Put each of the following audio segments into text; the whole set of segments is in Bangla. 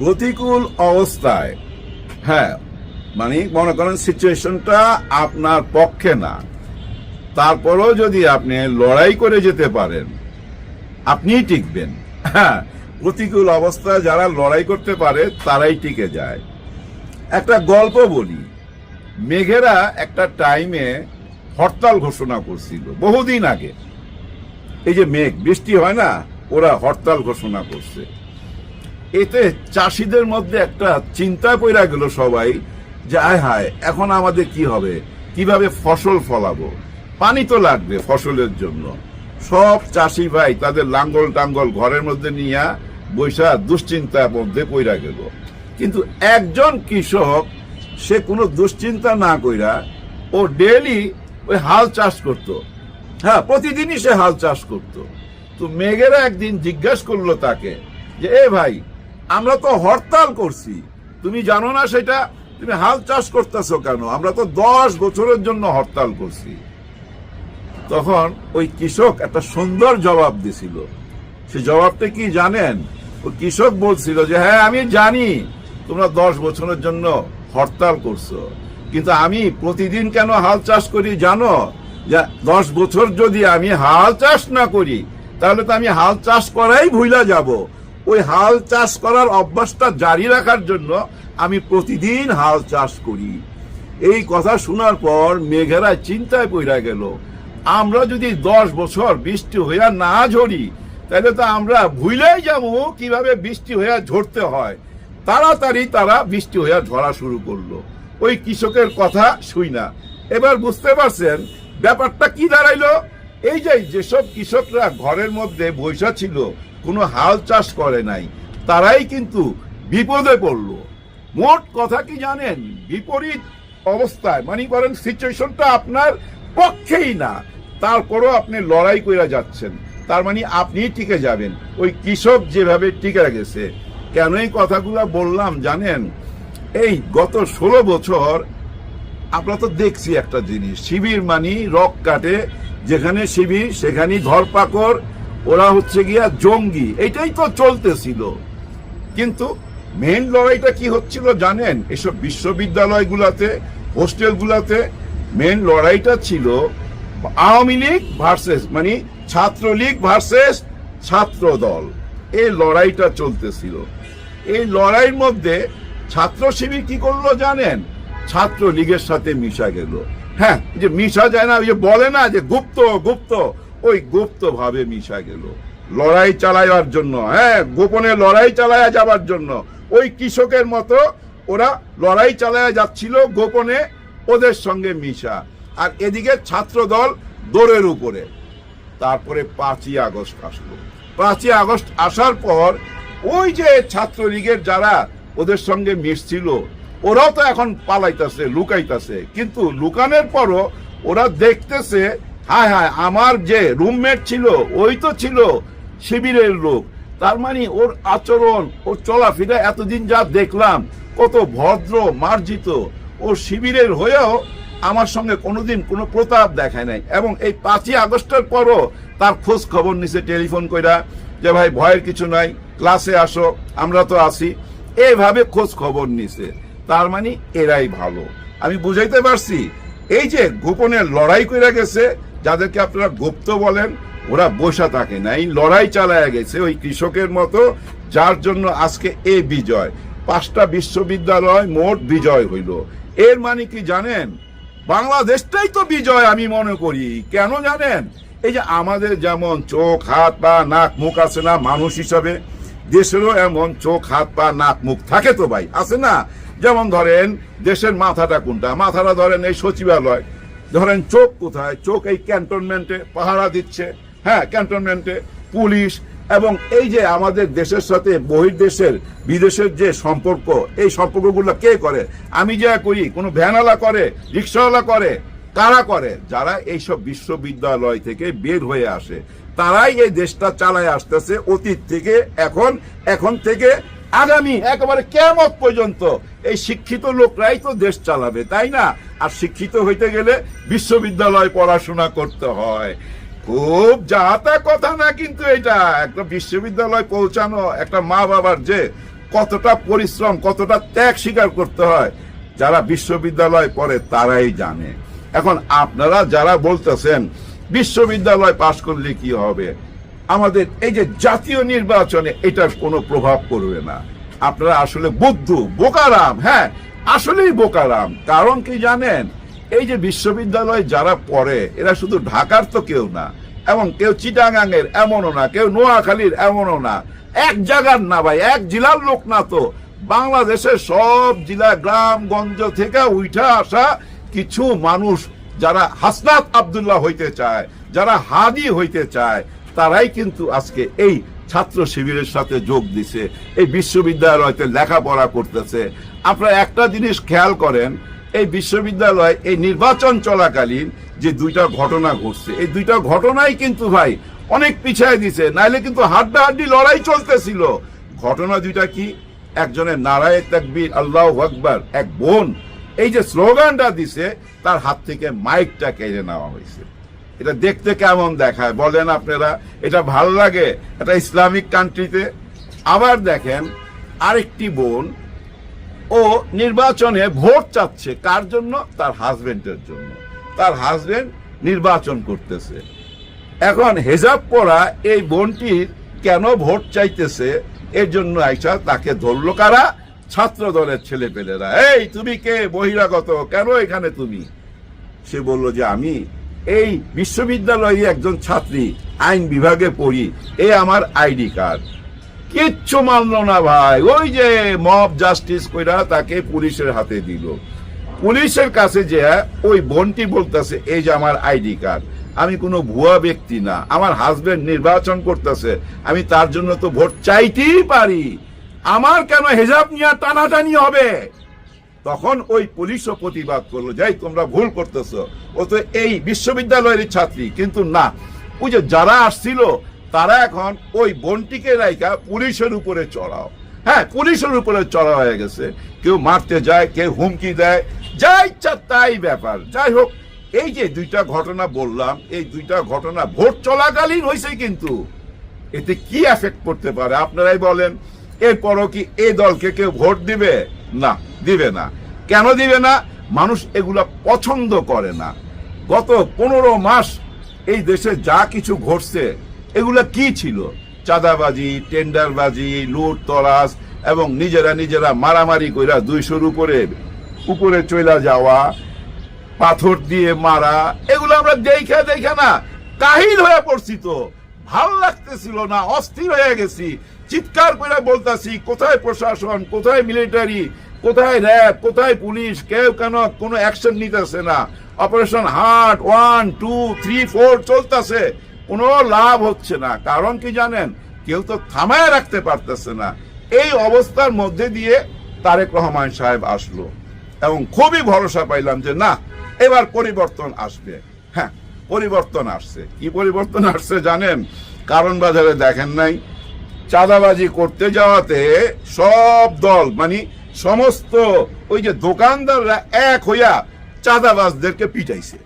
প্রতিকূল অবস্থায়। হ্যাঁ মানে মনে করেন সিচুয়েশনটা আপনার পক্ষে না। তারপরেও যদি আপনি লড়াই করে যেতে পারেন, আপনিই টিকবেন। হ্যাঁ প্রতিকূল অবস্থায় যারা লড়াই করতে পারে, তারাই টিকে যায়। একটা গল্প বলি। মেঘেরা একটা টাইমে হরতাল ঘোষণা করছিল, বহুদিন আগে। এই যে মেঘ, বৃষ্টি হয় না, ওরা হরতাল ঘোষণা করছে। এতে চাষিদের মধ্যে একটা চিন্তায় পড়া গেল সবাই, যে আয় হায়, এখন আমাদের কি হবে? কীভাবে ফসল ফলাবো? পানি তো লাগবে ফসলের জন্য। সব চাষি ভাই তাদের লাঙ্গল টাঙ্গল ঘরের মধ্যে নিয়ে বৈশা দুশ্চিন্তার মধ্যে পড়া গেল। কিন্তু একজন কৃষক, সে কোনো দুশ্চিন্তা না কইরা ও ডেলি ওই হাল চাষ করত। হ্যাঁ প্রতিদিনই সে হাল চাষ করত। তো মেঘেরা একদিন জিজ্ঞাসা করল তাকে, যে, এ ভাই আমরা তো হরতাল করছি। তুমি জানো না সেটা? তুমি হাল চাষ করতেছো কেন? আমরা তো দশ বছরের জন্য হরতাল করছি। তখন ওই কৃষক একটা সুন্দর জবাব দিছিল। সে জবাবটা কি জানেন? ওই কৃষক বলছিল যে হ্যাঁ আমি জানি তোমরা দশ বছরের জন্য হরতাল করছ। কিন্তু আমি প্রতিদিন কেন হাল চাষ করি জানো? যে দশ বছর যদি আমি হাল চাষ না করি, তাহলে তো আমি হাল চাষ করাই ভুলা যাব। ওই হাল চাষ করার অভ্যাসটা জারি রাখার জন্য আমি প্রতিদিন হাল চাষ করি। এই কথা শোনার পর মেঘেরা চিন্তায় পড়া গেল। আমরা যদি দশ বছর বৃষ্টি হইয়া না ঝরি তাহলে তো আমরা ভুলেই যাব কীভাবে বৃষ্টি হইয়া ঝরতে হয়। তাড়াতাড়ি তারা বৃষ্টি হইয়া ঝরা শুরু করল। ওই কৃষকের কথা শুই না। এবার বুঝতে পারছেন ব্যাপারটা কি দাঁড়াইলো? এই যে যেসব কৃষকরা ঘরের মধ্যে বৈশা ছিল কোনো হাল চাষ করে নাই। তারাই কিন্তু বিপদে পড়ল। মোট কথা কি জানেন? বিপরীত অবস্থায় মানে করেন সিচুয়েশনটা আপনার পক্ষেই না। তারপরও আপনি লড়াই করে যাচ্ছেন। তার মানে আপনি টিকে যাবেন। ওই কৃষক যেভাবে টিকে গেছে, কেন এই কথাগুলো বললাম জানেন? এই গত ষোলো বছর আমরা তো দেখছি একটা জিনিস। শিবির মানি, রক কাটে, যেখানে শিবির, সেখানেই ধরপাকড় ওরা হচ্ছে গিয়া জঙ্গি। এটাই তো চলতেছিল। কিন্তু মেন লড়াইটা কি হচ্ছিল জানেন? এসব বিশ্ববিদ্যালয়গুলোতে, হোস্টেলগুলোতে মেন লড়াইটা ছিল আওয়ামী লীগ ভার্সেস মানে ছাত্রলীগ ভার্সেস ছাত্র দল এই লড়াইটা চলতেছিল। এই লড়াইয়ের মধ্যে ছাত্র শিবির কি করল জানেন? ছাত্র লীগের সাথে মিশা গেল। হ্যাঁ যে মিশা যায় না, ওই যে বলে না যে গুপ্ত গুপ্ত ওই গুপ্ত ভাবে মিশা গেল। লড়াই চালাইবার জন্য হ্যাঁ গোপনে লড়াই চালায়া যাবার জন্য। ওই কৃষকের মতো ওরা লড়াই চালায়া যাচ্ছিল গোপনে ওদের সঙ্গে মিশা। আর এদিকে ছাত্র দল দৌড়ের উপরে। তারপরে পাঁচই আগস্ট আসলো। পাঁচই আগস্ট আসার পর ওই যে ছাত্রলীগের যারা ওদের সঙ্গে মিশছিল, ওরাও তো এখন পালাইতাছে, লুকাইতাছে। কিন্তু লুকানোর পরও ওরা দেখতেছে হায় হায়, আমার যে রুমমেট ছিল, ওই তো ছিল শিবিরের লোক। তার মানে ওর আচরণ, ওর চলাফেরা এতদিন যা দেখলাম, কত ভদ্র, মার্জিত। ও শিবিরের হয়েও আমার সঙ্গে কোনোদিন কোনো প্রতাপ দেখায় নাই এবং এই পাঁচই আগস্টের পরও তার খোঁজ খবর নিছে টেলিফোন কইরা যে, ভাই, ভয়ের কিছু নাই, ক্লাসে আসো, আমরা তো আসি এইভাবে খোঁজ খবর নিছে। তার মানে এরাই ভালো। আমি বুঝাইতে পারছি, এই যে গোপনে লড়াই করে গেছে যাদেরকে আপনারা গুপ্ত বলেন, ওরা বসা থাকে না। এই লড়াই চালায় গেছে ওই কৃষকের মতো, যার জন্য আজকে এ বিজয়। পাঁচটা বিশ্ববিদ্যালয় মোট বিজয় হইল। এর মানে কি জানেন? বাংলাদেশটাই তো বিজয় আমি মনে করি। কেন জানেন? এই যে আমাদের যেমন চোখ, হাত, পা, নাক, মুখ আছে না মানুষ হিসাবে, দেশেরও এমন চোখ, হাত, পা, নাক, মুখ থাকে তো ভাই, আছে না? যেমন ধরেন, দেশের মাথাটা কোনটা? মাথাটা ধরেন এই সচিবালয়। ধরেন চোখ কোথায়? চোখ এই ক্যান্টনমেন্টে পাহারা দিচ্ছে। হ্যাঁ ক্যান্টনমেন্টে পুলিশ এবং এই যে আমাদের দেশের সাথে বহির্দেশের, বিদেশের যে সম্পর্ক, এই সম্পর্কগুলো কে করে? আমি যা করি, কোনো ভ্যানওয়ালা করে, রিক্সাওয়ালা করে, কারা করে? যারা এইসব বিশ্ববিদ্যালয় থেকে বের হয়ে আসে, তারাই এই দেশটা চালায় আসতেছে অতীত থেকে এখন এখন থেকে আগামী একেবারে কেমত পর্যন্ত এই শিক্ষিত লোকরাই তো দেশ চালাবে, তাই না? আর শিক্ষিত হইতে গেলে বিশ্ববিদ্যালয় পড়াশোনা করতে হয়। খুব যাতা কথা না কিন্তু এটা। একটা বিশ্ববিদ্যালয় পৌঁছানো, একটা মা বাবার যে কতটা পরিশ্রম, কতটা ত্যাগ স্বীকার করতে হয়, যারা বিশ্ববিদ্যালয় পড়ে তারাই জানে। এখন আপনারা যারা বলতেছেন, বিশ্ববিদ্যালয় পাশ করলে কি হবে? আমাদের এই যে জাতীয় নির্বাচনে এটার কোনো প্রভাব পড়বে না। আপনারা আসলে বুদ্ধ, বোকারাম হ্যাঁ আসলেই বোকারাম। কারণ কি জানেন? এই যে বিশ্ববিদ্যালয়ে যারা পড়ে, এরা শুধু ঢাকার তো কেউ না, এবং কেউ চিটাগাঙের এমনও না, কেউ নোয়াখালীর এমনও না। এক জায়গার না ভাই, এক জেলার লোক না তো। বাংলাদেশের সব জেলা গ্রাম গঞ্জ থেকে উঠা আসা কিছু মানুষ যারা হাসনাত আবদুল্লাহ হইতে চায়, যারা হাদি হইতে চায় তারাই কিন্তু আজকে এই ছাত্র শিবিরের সাথে যোগ দিছে, এই বিশ্ববিদ্যালয়তে লেখাপড়া করতেছে। আপনারা একটা জিনিস খেয়াল করেন, এই বিশ্ববিদ্যালয়, এই নির্বাচন চলাকালীন যে দুইটা ঘটনা ঘটছে, এই দুইটা ঘটনাই কিন্তু ভাই অনেক পিছায় দিছে, নাইলে কিন্তু হাড্ডাহাড্ডি লড়াই চলতেছিল। ঘটনা দুইটা কি? একজনের নারায় তাকবীর, আল্লাহ আকবর, এক বোন। এই যে স্লোগানটা দিছে, তার হাত থেকে মাইকটা কেড়ে নেওয়া হয়েছে। এটা দেখতে কেমন দেখায়? বলেন আপনারা, এটা ভালো লাগে? এটা ইসলামিক কান্ট্রিতে আবার দেখেন, আরেকটি বোন, ও নির্বাচনে ভোট চাচ্ছে কার জন্য? তার হাজবেন্ডের জন্য। তার হাজবেন্ড নির্বাচন করতেছে। এখন হেজাব পরা এই বোনটির কেন ভোট চাইতেছে? এর জন্য আইসা তাকে ধরলো কারা? ছাত্র দলের ছেলে পেলেরা এই, তুমি কে? বহিরাগত। কেন এখানে তুমি? সে বলল যে, আমি এই বিশ্ববিদ্যালয়ে একজন ছাত্রী আইন বিভাগে পড়ি এই আমার আইডি কার্ড। কিচ্ছু মানলো না ভাই। ওই যে মব জাস্টিস কইরা তাকে পুলিশের হাতে দিল। পুলিশের কাছে যে ওই বোনটি বলতেছে, এই যে আমার আইডি কার্ড। আমি কোনো ভুয়া ব্যক্তি না। আমার হাজবেন্ড নির্বাচন করতেছে। আমি তার জন্য তো ভোট চাইতেই পারি। আমার কেন হেজাব নিয়ে টানাটানি হবে? তখন ওই পুলিশও প্রতিবাদ করল, যাই তোমরা ভুল করতেছো। ও তো এই বিশ্ববিদ্যালয়ের ছাত্রী, কিন্তু না। ওই যে যারা আসছিল, তারা এখন ওই বনটিকে রাইকা পুলিশের উপরে চড়াও। হ্যাঁ পুলিশের উপরে চড়া হয়ে গেছে। কেউ মারতে যায়, কেউ হুমকি দেয়, যা ইচ্ছা তাই ব্যাপার। যাই হোক, এই যে দুইটা ঘটনা বললাম, এই দুইটা ঘটনা ভোট চলাকালীন হয়েছে কিন্তু। এতে কি এফেক্ট করতে পারে, আপনারাই বলেন। এরপরও কি এই দলকে কেউ ভোট দিবে? না, দিবে না। কেন দিবে না? মানুষ এগুলা পছন্দ করে না। গত পনেরো মাস এই দেশে যা কিছু ঘটছে, এগুলা কি ছিল? চাঁদাবাজি, টেন্ডারবাজি, লুট তরাস এবং নিজেরা নিজেরা মারামারি কইরা দুইশোর উপরে উপরে চইলা যাওয়া, পাথর দিয়ে মারা, এগুলো আমরা দেখে দেখে না, কাহিল হয়ে পড়ছি তো। ভালো লাগতেছিল না, অস্থির হয়ে গেছি। চিৎকার করে বলতাছি, কোথায় প্রশাসন, কোথায় মিলিটারি কোথায় র্যাব কোথায় পুলিশ কেউ কেন কোনো অ্যাকশন নিতেছে না। Operation heart one two three four চলতেছে, কোনো লাভ হচ্ছে না। কারণ কি জানেন, কেউ তো থামায় রাখতে পারতেছে না। এই অবস্থার মধ্যে দিয়ে তারেক রহমান সাহেব আসলো এবং খুবই ভরসা পাইলাম যে, না, এবার পরিবর্তন আসবে। হ্যাঁ পরিবর্তন আসছে। কি পরিবর্তন আসছে জানেন? কারণ বাজারে দেখেন নাই চাঁদাবাজি করতে যাওয়াতে সব দল মানে সমস্ত ওই যে দোকানদাররা এক হইয়া চাঁদাবাজদেরকে পিটাইছে।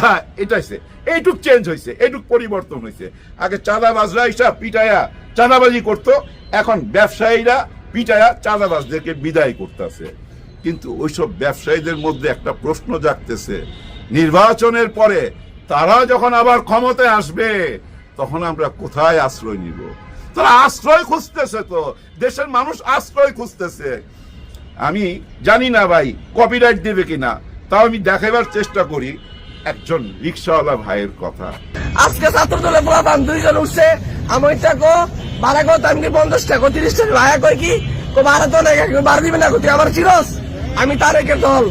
হ্যাঁ এটাইছে। এইটুক চেঞ্জ হয়েছে এইটুক পরিবর্তন হয়েছে আগে চাঁদাবাজরা হিসাব পিটায়া চাঁদাবাজি করতো, এখন ব্যবসায়ীরা পিটায়া চাঁদাবাজদেরকে বিদায় করতেছে। কিন্তু ওইসব ব্যবসায়ীদের মধ্যে একটা প্রশ্ন জাগতেছে, নির্বাচনের পরে তারা যখন আবার ক্ষমতায় আসবে, তখন আমরা কোথায় আশ্রয় নিব? তারা আশ্রয় খুঁজতেছে তো। দেশের মানুষ আশ্রয় খুঁজতেছে। আমি জানি না ভাই কপিরাইট দেবে কিনা। তাও আমি দেখাবার চেষ্টা করি একজন রিক্সাওয়ালা ভাইয়ের কথা। আজকে ছাত্র দলে প্রধান দুইজন উঠছে। আমি টাকো ভাড়া কো আমি পঞ্চাশ টাকা, তিরিশ টাকা? ভাড়া কই কি? ভাড়া তো নাই ভাড়া দিবে না তুই আমার চিরস? আমি তারেকের দল।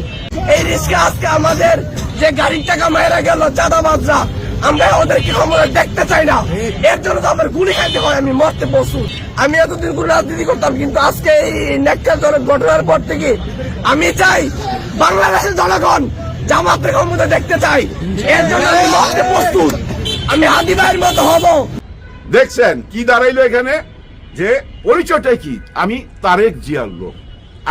এই রিস্কে আজকে আমাদের যে গাড়ির টাকা মেয়েরা গেল, চাঁদাবাজরা আমরা ওদের কি ক্ষমতা দেখতে চাই না। এর জন্য তো আমার গুলি খাইতে হয়, আমি মরতে বসু। আমি এতদিন গুলি রাজনীতি করতাম, কিন্তু আজকে এই নেকটাজনক ঘটনার পর থেকে আমি চাই বাংলাদেশের জনগণ জামাতের ক্ষমতা দেখতে চাই। এর জন্য আমি মরতে প্রস্তুত। আমি হাতি ভাইয়ের মতো হব। দেখছেন কি দাঁড়াইলো এখানে? যে পরিচয়টা কি? আমি তারেক জিয়ার লোক।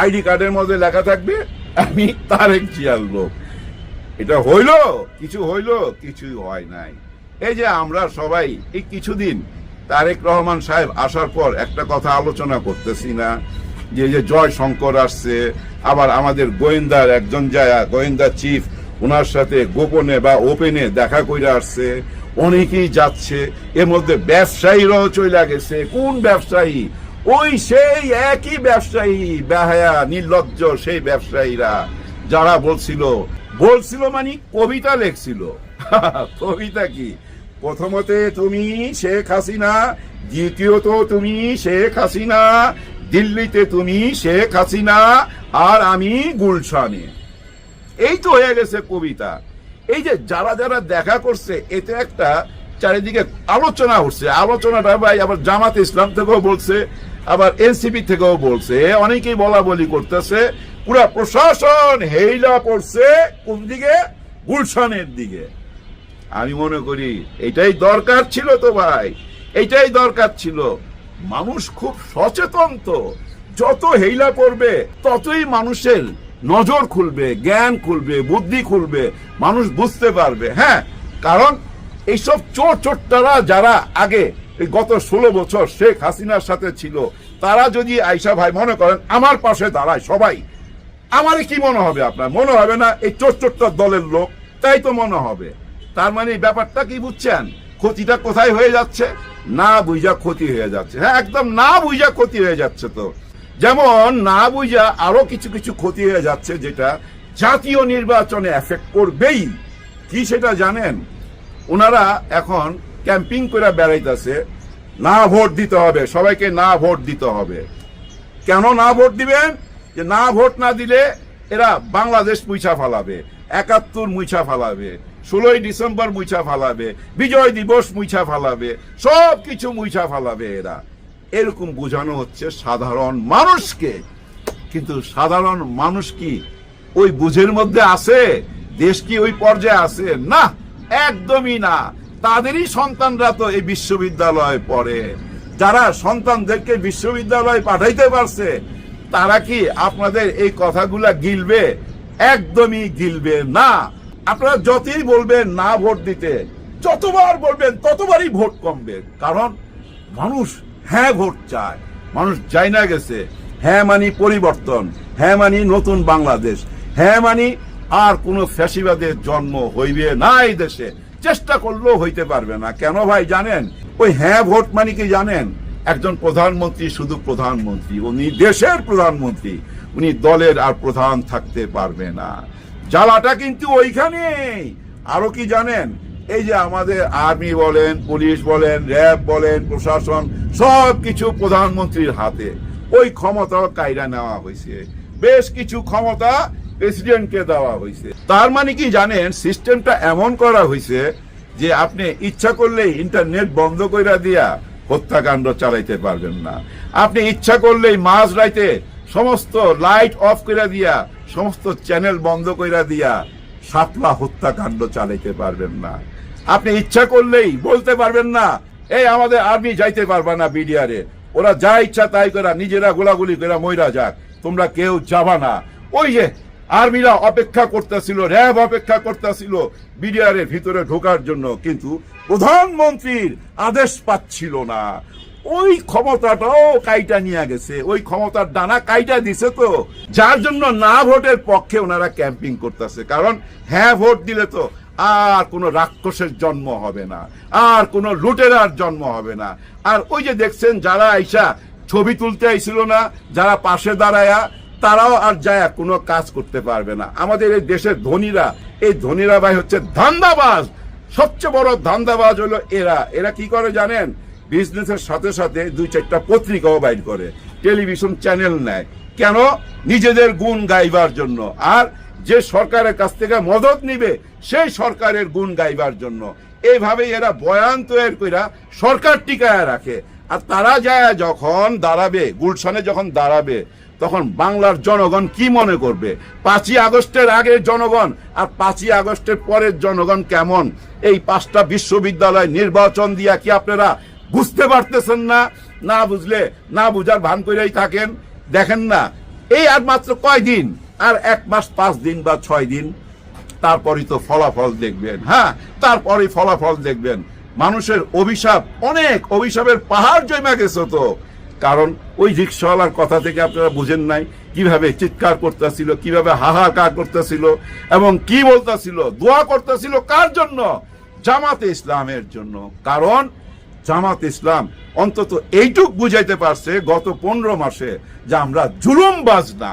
আইডি কার্ডের মধ্যে লেখা থাকবে, আমি তারেক জিয়ার লোক। এটা হইল, কিছু হইল, কিছুই হয় নাই। এই যে আমরা সবাই, এই কিছুদিন তারেক রহমান সাহেব আসার পর একটা কথা আলোচনা করতেছি না, যে যে জয় শঙ্কর আসছে, আবার আমাদের গোয়েন্দার একজন যায় গোয়েন্দা চিফ ওনার সাথে গোপনে বা ওপেনে দেখা করে আসছে, অনেকেই যাচ্ছে, এর মধ্যে ব্যবসায়ীরাও চলে গেছে। কোন ব্যবসায়ী? ওই সেই একই ব্যবসায়ী, বেহায়া, নির্লজ্জ সেই ব্যবসায়ীরা, যারা বলছিল বলছিল মানে কবিতা লেখছিল। কবিতা কি? প্রথমতে তুমি শেখ হাসিনা, দ্বিতীয়ত তুমি শেখ হাসিনা, দিল্লিতে তুমি শেখ হাসিনা, আর আমি গুলশানে। এই তো হয়ে গেছে কবিতা। এই যে যারা যারা দেখা করছে, এতে একটা চারিদিকে আলোচনা হচ্ছে। আলোচনাটা ভাই আবার জামাত ইসলাম থেকেও বলছে, আবার এনসিপি থেকেও বলছে। অনেকেই বলা বলি করতেছে। পুরা প্রশাসন হেইলা পড়ছে কোন দিকে? গুলশানের দিকে। আমি মনে করি এটাই দরকার ছিল তো ভাই, এটাই দরকার ছিল। মানুষ খুব সচেতন তো, যত হেইলা করবে ততই মানুষের নজর খুলবে, জ্ঞান খুলবে, বুদ্ধি খুলবে, মানুষ বুঝতে পারবে হ্যাঁ? কারণ এইসব চোর চোরটারা যারা আগে গত ষোলো বছর শেখ হাসিনার সাথে ছিল, তারা যদি আইসা ভাই মনে করেন, আমার পাশে দাঁড়ায় সবাই আমারে কি মনে হবে আপনার? মনে হবে না এই চোর চোরটার দলের লোক, তাই তো মনে হবে। তার মানে ব্যাপারটা কি বুঝছেন? ক্ষতিটা কোথায় হয়ে যাচ্ছে? না বুঝা ক্ষতি হয়ে যাচ্ছে। হ্যাঁ একদম না বুঝা ক্ষতি হয়ে যাচ্ছে তো। যেমন না বুঝা আরও কিছু কিছু ক্ষতি হয়ে যাচ্ছে যেটা জাতীয় নির্বাচনে এফেক্ট করবেই। কি সেটা জানেন? ওনারা এখন ক্যাম্পিং করে বেড়াইতেছে, না ভোট দিতে হবে, সবাইকে না ভোট দিতে হবে। কেন না ভোট দিবেন? যে না ভোট না দিলে এরা বাংলাদেশ মুইছা ফালাবে, একাত্তর মুইছা ফালাবে, ষোলোই ডিসেম্বর মুইছা ফালাবে, বিজয় দিবস মুইছা ফালাবে সব কিছু মুইছা ফালাবে এরা। এরকম বোঝানো হচ্ছে সাধারণ মানুষকে। কিন্তু সাধারণ মানুষ কি ওই বুঝের মধ্যে আছে? দেশ কি ওই পর্যায়ে আছে? না, একদমই না। তাদেরই সন্তানরা তো এই বিশ্ববিদ্যালয়ে পড়ে। যারা সন্তানদেরকে বিশ্ববিদ্যালয়ে পাঠাইতে পারছে তারা কি আপনাদের এই কথাগুলা গিলবে? একদমই গিলবে না। আপনারা যতই বলবেন না ভোট দিতে, যতবার বলবেন ততবারই ভোট কমবে। কারণ মানুষ হ্যাঁ ভোট চায়, মানুষ চাই না গেছে হ্যাঁ মানি পরিবর্তন হ্যাঁ মানি নতুন বাংলাদেশ হ্যাঁ মানি আর কোনো ফ্যাসিবাদের জন্ম হইবে না এই দেশে। চেষ্টা করলেও হইতে পারবে না। কেন ভাই জানেন? ওই হ্যাঁ ভোট মানে কি জানেন? একজন প্রধানমন্ত্রী শুধু প্রধানমন্ত্রী, উনি দেশের প্রধানমন্ত্রী, উনি দলের আর প্রধান থাকতে পারবে না। জ্বালাটা কিন্তু ওইখানেই। আরও কি জানেন? এই যে আমাদের আর্মি বলেন, পুলিশ বলেন, র্যাব বলেন, প্রশাসন সব কিছু প্রধানমন্ত্রীর হাতে। ওই ক্ষমতাও কায়রা নেওয়া হয়েছে। বেশ কিছু ক্ষমতা প্রেসিডেন্টকে দেওয়া হয়েছে। তার মানে কি জানেন? সিস্টেমটা এমন করা হয়েছে যে আপনি ইচ্ছা করলেই ইন্টারনেট বন্ধ কইরা দিয়া হত্যাকাণ্ড চালাইতে পারবেন না। আপনি ইচ্ছা করলেই মাঝ রাইতে সমস্ত লাইট অফ করে দিয়া, সমস্ত চ্যানেল বন্ধ কইরা দিয়া সাপলা হত্যাকাণ্ড চালাইতে পারবেন না। আপনি ইচ্ছা করলেই বলতে পারবেন না, এই আমাদের আর্মি যাইতে পারবা না বিডিআরে। ওরা যা ইচ্ছা তাই করা নিজেরা গোলাগুলি করে মইরা যাক। তোমরা কেউ যাবা না। ওই যে আর্মিরা অপেক্ষা করতেছিল, র্যাব অপেক্ষা করতেছিল বিডিআরের ভিতরে ঢোকার জন্য, কিন্তু প্রধানমন্ত্রীর আদেশ পাচ্ছিল না। ওই ক্ষমতাটাও কাইটা নিয়ে গেছে, ওই ক্ষমতার ডানা কাইটা দিছে তো। যার জন্য না ভোটের পক্ষে ওনারা ক্যাম্পিং করতেছে, কারণ হ্যাঁ ভোট দিলে তো আর কোনো রাক্ষসের জন্ম হবে না, আর কোনো লুটেরার জন্ম হবে না। আর ওই যে দেখছেন, যারা আইসা ছবি তুলতে আইছিল না, যারা পাশে দাঁড়ায়া তারাও আর যায় কোনো কাজ করতে পারবে না। আমাদের এই দেশের ধনীরা, এই ধনীরা ভাই হচ্ছে ধান্দাবাজ। সবচেয়ে বড় ধান্দাবাজ হলো এরা। এরা কি করে জানেন? বিজনেসের সাথে সাথে দুই চারটা পত্রিকাও বাইর করে, টেলিভিশন চ্যানেল নেয়। কেন? নিজেদের গুণ গাইবার জন্য। আর যে সরকারের কাছ থেকে মদত নিবে, সেই সরকারের গুণ গাইবার জন্য। এইভাবে এরা বয়ান তৈরি কইরা সরকার টিকায় রাখে। আর তারা যায় যখন দাঁড়াবে, গুলশানে যখন দাঁড়াবে তখন বাংলার জনগণ কি মনে করবে? পাঁচই আগস্টের আগের জনগণ আর পাঁচই আগস্টের পরের জনগণ কেমন? এই পাঁচটা বিশ্ববিদ্যালয় নির্বাচন দিয়া কি আপনারা বুঝতে পারতেছেন না? না বুঝলে, না বুঝার ভান করেই থাকেন। দেখেন না, এই আর মাত্র কয় দিন? আর এক মাস পাঁচ দিন বা ছয় দিন। তারপরই তো ফলাফল দেখবেন হ্যাঁ? তারপরে ফলাফল দেখবেন। মানুষের অভিশাপ, অনেক অভিশাপের পাহাড় জমা গেছে তো। কারণ ওই রিক্সাওয়ালার কথা থেকে আপনারা বুঝেন নাই কীভাবে চিৎকার করতেছিল, কীভাবে হাহাকার করতেছিল এবং কি বলতেছিল, দোয়া করতেছিল কার জন্য? জামাতে ইসলামের জন্য। কারণ জামাত ইসলাম অন্তত এইটুক বুঝাইতে পারছে গত পনেরো মাসে যে আমরা জুলুমবাজ না।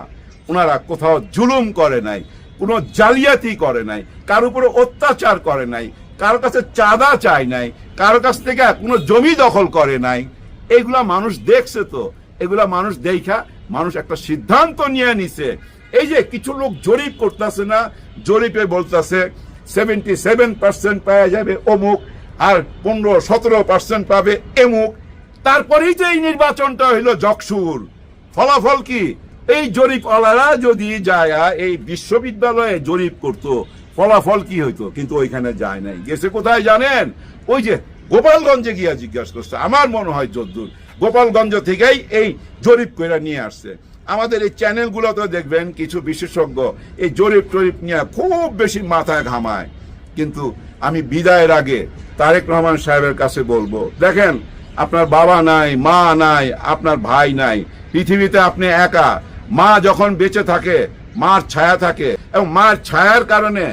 ওনারা কোথাও জুলুম করে নাই, কোনো জালিয়াতি করে নাই, কার উপরে অত্যাচার করে নাই, কারও কাছে চাঁদা চায় নাই, কারও কাছ থেকে কোনো জমি দখল করে নাই। এগুলা মানুষ দেখছে তো। এগুলা মানুষ দেখা, মানুষ একটা সিদ্ধান্ত নিয়ে নিছে। এই যে কিছু লোক জরিপ করতেছে না, জরিপে বলতেছে সেভেন্টি সেভেন পার্সেন্ট পাওয়া যাবে অমুক আর পনেরো সতেরো পার্সেন্ট পাবে এমুক। তারপরেই যে এই নির্বাচনটা হইল জকসুর ফলাফল কি? এই জরিপওয়ালারা যদি যায়, এই বিশ্ববিদ্যালয়ে জরিপ করত, ফলাফল কি হইতো? কিন্তু ওইখানে যায় নাই। গেছে কোথায় জানেন? ওই যে গোপালগঞ্জে গিয়া জিজ্ঞাসা করছে, আমার মনে হয় যদ্দূর, গোপালগঞ্জ থেকেই এই জরিপ করে নিয়ে আসছে। আমাদের এই চ্যানেলগুলোতে দেখবেন, কিছু বিশেষজ্ঞ এই জরিপ টরিপ নিয়ে খুব বেশি মাথায় ঘামায়। কিন্তু আমি বিদায়ের আগে তারেক রহমান সাহেবের কাছে বলব, দেখেন, আপনার বাবা নাই, মা নাই, আপনার ভাই নাই, পৃথিবীতে আপনি একা, মা যখন বেঁচে থাকে, মার ছায়া থাকে, এবং মার ছায়ার কারণে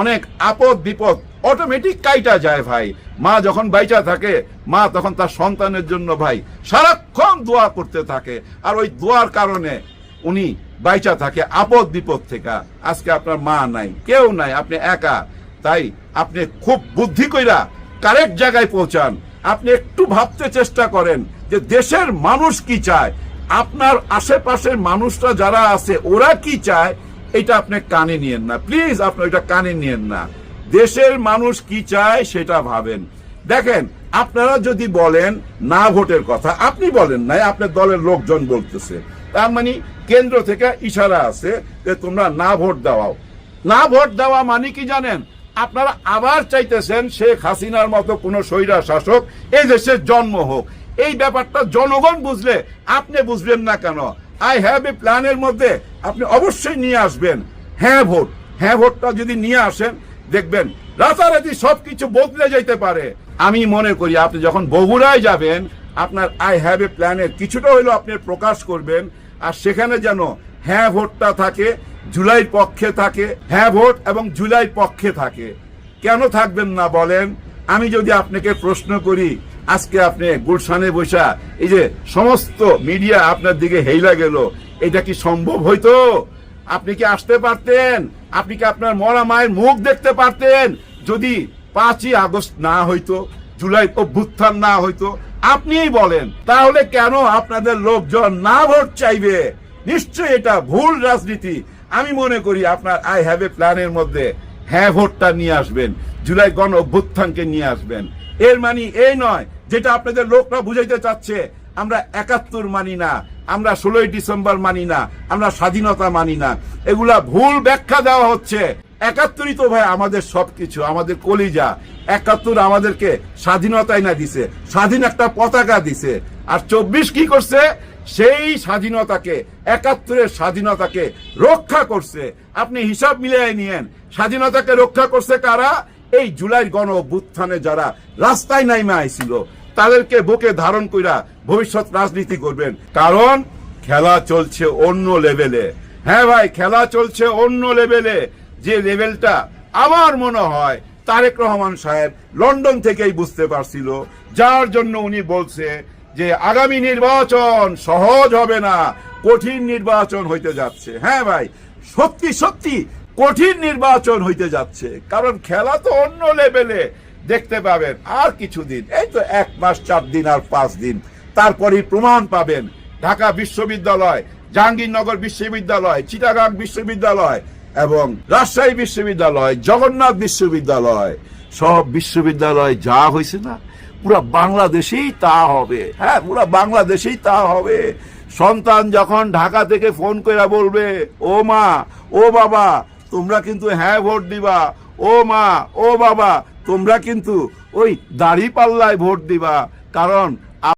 অনেক আপদ বিপদ অটোমেটিক কাইটা যায় ভাই। মা যখন বাইচা থাকে, মা তখন তার সন্তানের জন্য ভাই সারাক্ষণ দোয়া করতে থাকে। আর ওই দোয়ার কারণে উনি বাইচা থাকে আপদ বিপদ থেকে। আজকে আপনার মা নাই, কেউ নাই, আপনি একা। তাই আপনি খুব বুদ্ধি কইরা কারেক্ট জায়গায় পৌঁছান। আপনি একটু ভাবতে চেষ্টা করেন যে দেশের মানুষ কি চায়? আপনার আশেপাশের মানুষরা যারা আছে, ওরা কি চায়? এটা আপনি কানে নিয়েন না। প্লিজ আপনি ওইটা কানে নিয়েন না। দেশের মানুষ কি চায় সেটা ভাবেন। দেখেন, আপনারা যদি বলেন না ভোটের কথা, আপনি বলেন নাই, আপনার দলের লোকজন বলতেছে। তার মানে কেন্দ্র থেকে ইশারা আছে যে তোমরা না ভোট দেওয়াও। না ভোট দেওয়া মানে কি জানেন? আপনারা আবার চাইতেছেন শেখ হাসিনার মতো কোন স্বৈরা শাসক এই দেশের জন্ম হোক। এই ব্যাপারটা জনগণ বুঝলে, আপনি বুঝবেন না কেন? আই হ্যাভ এ প্ল্যানের মধ্যে আপনি অবশ্যই নিয়ে আসবেন। হ্যাঁ ভোট। হ্যাঁ ভোটটা যদি নিয়ে আসেন দেখবেন, রাতারাতি সবকিছু বদলে যেতে পারে। আমি মনে করি আপনি যখন বগুড়ায় যাবেন, আপনার আই হ্যাভ এ প্ল্যানের কিছুটা হইলেও আপনি প্রকাশ করবেন, আর সেখানে যেন হ্যাঁ ভোটটা থাকে জুলাই পক্ষে থাকে হ্যাঁ ভোট এবং জুলাই পক্ষে থাকে। কেন থাকবেন না বলেন? আমি যদি আপনাকে প্রশ্ন করি, আজকে আপনি গুলশানে বসা এই যে সমস্ত মিডিয়া আপনার দিকে হেইলা গেল, এটা কি সম্ভব হইতো? আপনি কি আসতে পারতেন? আপনি কি আপনার মরা মায়ের মুখ দেখতে পারতেন? যদি পাঁচই আগস্ট না হইতো, জুলাই অভ্যুত্থান না হইতো, আপনিই বলেন, তাহলে কেন আপনাদের লোকজন না ভোট চাইবে? নিশ্চয়ই এটা ভুল রাজনীতি। আমি মনে করি আপনার আই হ্যাভ এ প্ল্যানের মধ্যে হ্যাঁ ভোটটা নিয়ে আসবেন, জুলাই গণ অভ্যুত্থানকে নিয়ে আসবেন। এর মানে এই নয়, যেটা আপনাদের লোকরা বুঝাইতে চাচ্ছে আমরা একাত্তর মানি না, আমরা ষোলোই ডিসেম্বর মানি না, আমরা স্বাধীনতা মানি না। এগুলা ভুল ব্যাখ্যা দেওয়া হচ্ছে। একাত্তরই তো ভাই আমাদের সবকিছু, আমাদের কলিজা। একাত্তর আমাদেরকে স্বাধীনতাই না দিছে, স্বাধীন একটা পতাকা দিছে। আর চব্বিশ কি করছে? সেই স্বাধীনতাকে, একাত্তরের স্বাধীনতাকে রক্ষা করছে। আপনি হিসাব মিলিয়ে নিয়েন, স্বাধীনতাকে রক্ষা করছে কারা? এই জুলাই গণ অভ্যুত্থানে যারা রাস্তায় নাইমে আইছিল তাদেরকে বুকে ধারণ কইরা ভবিষ্যৎ রাজনীতি করবেন। কারণ খেলা চলছে অন্য লেভেলে। হ্যাঁ ভাই, খেলা চলছে অন্য লেভেলে। যে লেভেলটা আমার মনে হয় তারেক রহমান সাহেব লন্ডন থেকেই বুঝতে পারছিল। যার জন্য উনি বলছে যে আগামী নির্বাচন সহজ হবে না, কঠিন নির্বাচন হইতে যাচ্ছে। হ্যাঁ ভাই, সত্যি সত্যি কঠিন নির্বাচন হইতে যাচ্ছে। কারণ খেলা তো অন্য লেভেলে। দেখতে পাবেন আর কিছুদিন, এই তো এক মাস, চার দিন আর পাঁচ দিন। তারপরেই প্রমাণ পাবেন। ঢাকা বিশ্ববিদ্যালয়, জাহাঙ্গীরনগর বিশ্ববিদ্যালয়, চিটাগাং বিশ্ববিদ্যালয় এবং রাজশাহী বিশ্ববিদ্যালয়, জগন্নাথ বিশ্ববিদ্যালয়। সব বিশ্ববিদ্যালয় যা হয়েছে না, পুরা বাংলাদেশেই তা হবে। হ্যাঁ পুরা বাংলাদেশেই তা হবে। সন্তান যখন ঢাকা থেকে ফোন করে বলবে, ও মা, ও বাবা, তোমরা কিন্তু হ্যাঁ ভোট দিবা। ও মা, ও বাবা তোমরা কিন্তু ওই দাড়ি পাল্লায় ভোট দিবা। কারণ